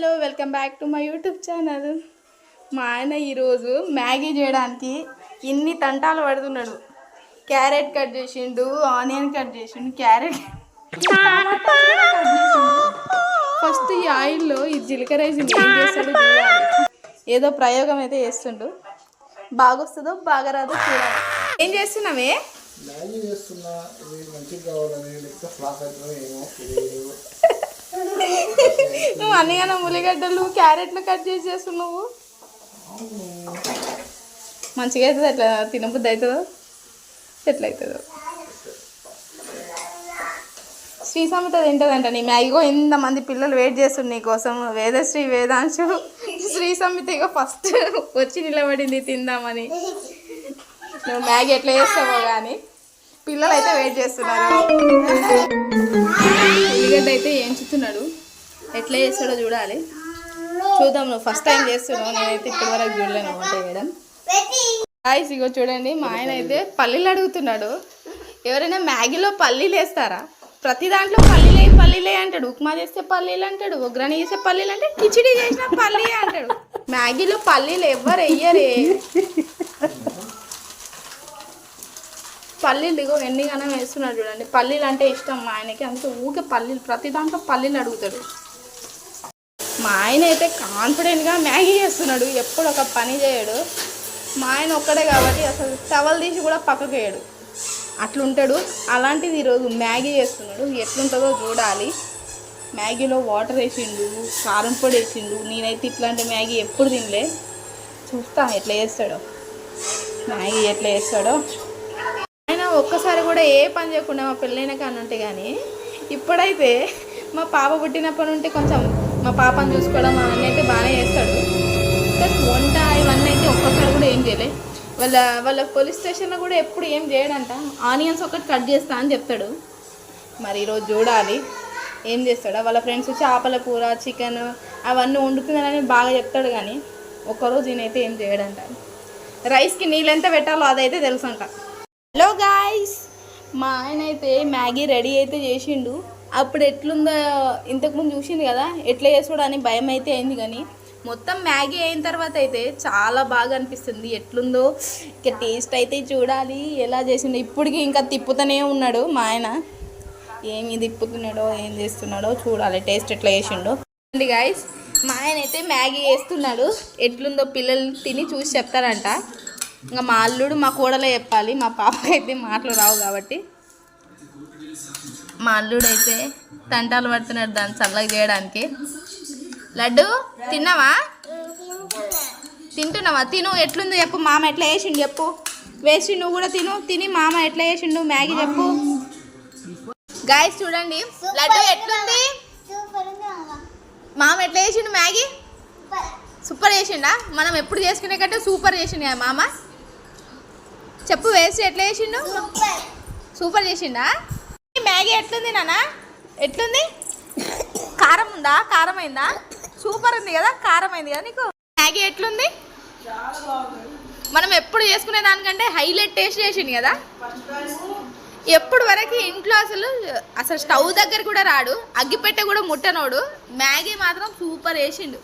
Hello welcome back to my YouTube channel. మా ఆయన ఈరోజు మ్యాగీ చేయడానికి ఇన్ని తంటాలు పడుతున్నాడు. క్యారెట్ కట్ చేసిండు ఆనియన్ కట్ చేసిండు క్యారెట్ ఫస్ట్ ఈ ఆయిల్లో ఈ జీలకర్ర వేసి ఏం ఏదో ప్రయోగం అయితే చేస్తుండు. బాగొస్తుందో బాగా రాదో చూడాలి. ఏం చేస్తున్నావే? మ్యాగీ చేస్తున్నా. మంచిగా కావాలని లేకపోతే ఫ్లాప్ అవుతుందో ఏమో నువ్వు అన్నగానే ఉల్లిగడ్డలు క్యారెట్లు కట్ చేసి నువ్వు. మంచిగా అవుతుంది అట్లా తినబుద్ధి అవుతుందో? ఎట్లా అవుతుందో శ్రీ సమత తింటుందంట నీ మ్యాగీగో ఇంతమంది పిల్లలు వెయిట్ చేస్తుంది నీ కోసం. వేదశ్రీ వేదాంశు. శ్రీ సమిత ఫస్ట్ వచ్చి నిలబడింది తిందామని. నువ్వు మ్యాగీ ఎట్లా చేస్తావో కానీ పిల్లలు అయితే వెయిట్ చేస్తున్నారు. ఎట్లా చేస్తాడో చూడాలి. చూద్దాం నువ్వు ఫస్ట్ టైం చేస్తున్నావు. నేనైతే ఇప్పటి వరకు చూడలేను. వంట చేయడం గాయస్ ఇగో చూడండి మా ఆయన అయితే పల్లీలు అడుగుతున్నాడు. ఎవరైనా మ్యాగీలో పల్లీలు వేస్తారా? ప్రతి దాంట్లో పల్లీలే పల్లీలే అంటాడు? ఉప్మా చేస్తే పల్లీలు అంటాడు ఒగ్రని చేస్తే పల్లీలు అంటే కిచిడి చేసిన పల్లీ అంటాడు. మ్యాగీలో పల్లీలు ఎవ్వరు వెయ్యరే పల్లీలు ఇగో ఎన్నిగానం వేస్తున్నాడు చూడండి. పల్లీలు అంటే ఇష్టం మా ఆయనకి. అందుకే ఊకే పల్లీలు ప్రతి దాంట్లో పల్లీలు అడుగుతాడు. మా ఆయన అయితే కాన్ఫిడెంట్గా మ్యాగీ చేస్తున్నాడు. ఎప్పుడు ఒక పని చేయడు. మా ఆయన ఒక్కడే కాబట్టి అసలు టవల్ తీసి కూడా పక్కకు వేయడు. అట్లుంటాడు. అలాంటిది ఈరోజు మ్యాగీ చేస్తున్నాడు. ఎట్లుంటుందో చూడాలి. మ్యాగీలో వాటర్ వేసిండు కారం పొడి వేసిండు. నేనైతే ఇట్లాంటి మ్యాగీ ఎప్పుడు తినలే. చూస్తా ఎట్లా చేస్తాడో. మ్యాగీ ఎట్లా చేస్తాడో. ఆయన ఒక్కసారి కూడా ఏ పని చేయకుండా మా పెళ్ళైన కానుంటే కానీ ఇప్పుడైతే మా పాప పుట్టినప్పటి నుండి కొంచెం మా పాపను చూసుకోవడం అవన్నీ అయితే బాగానే చేస్తాడు. కానీ వంట ఇవన్నీ అయితే ఒక్కసారి కూడా ఏం చేయలే. వాళ్ళ వాళ్ళ పోలీస్ స్టేషన్లో కూడా ఎప్పుడు ఏం చేయడంట. ఆనియన్స్ ఒకటి కట్ చేస్తా అని చెప్తాడు. మరి ఈరోజు చూడాలి. ఏం చేస్తాడో? వాళ్ళ ఫ్రెండ్స్ చేపల కూర చికెన్ అవన్నీ వండుతున్నారని బాగా చెప్తాడు కానీ ఒక్కరోజు ఈయనైతే ఏం చేయడంట. రైస్కి నీళ్ళు ఎంత పెట్టాలో అదైతే తెలుసు అంట హలో గాయ్స్ మా ఆయన అయితే మ్యాగీ రెడీ అయితే చేసిండు. అప్పుడు ఎట్లుందో ఇంతకుముందు చూసింది కదా ఎట్లా చేసాడు అని భయం అయితే అయింది కానీ మొత్తం మ్యాగీ అయిన తర్వాత అయితే చాలా బాగా అనిపిస్తుంది. ఎట్లుందో ఇక టేస్ట్ అయితే చూడాలి. ఎలా చేసిండో ఇప్పటికి ఇంకా తిప్పుతూనే ఉన్నాడు మా ఆయన. ఏమి తిప్పుతున్నాడో ఏం చేస్తున్నాడో చూడాలి. టేస్ట్ ఎట్లా చేసిండో. అండి గాయస్ మా ఆయన అయితే మ్యాగీ వేస్తున్నాడు ఎట్లుందో పిల్లలు తిని చూసి చెప్తారంట. ఇంకా మా అల్లుడు మా కోడలే చెప్పాలి. మా పాప అయితే మాటలు రావు కాబట్టి. మా అల్లుడు అయితే తంటాలు పడుతున్నాడు దాన్ని చల్లగా చేయడానికి. లడ్డు తిన్నావా? తింటున్నావా? తిను ఎట్లుంది చెప్పు. మామ ఎట్లా వేసిండు చెప్పు. వేసి నువ్వు కూడా తిను. తిని మామ ఎట్లా వేసిండు మ్యాగీ చెప్పు. గాయస్ చూడండి. లడ్డు ఎట్లుంది? మామ ఎట్లా చేసిండు మ్యాగీ? సూపర్ చేసిండా? మనం ఎప్పుడు చేసుకునే కంటే సూపర్ చేసిండు కదా మామ? చెప్పు వేసి ఎట్లా చేసిండు? సూపర్ చేసిండా? మ్యాగీ ఎట్లుంది నాన్న ఎట్లుంది? కారం ఉందా కారం అయిందా సూపర్ ఉంది కదా కారం అయింది కదా నీకు? మ్యాగీ ఎట్లుంది? మనం ఎప్పుడు చేసుకునే దానికంటే హైలైట్ టేస్ట్ చేసిండు కదా? ఎప్పుడు వరకు ఇంట్లో అసలు అసలు స్టవ్ దగ్గర కూడా రాడు అగ్గిపెట్టె కూడా ముట్టనోడు. మ్యాగీ మాత్రం సూపర్ వేసిండు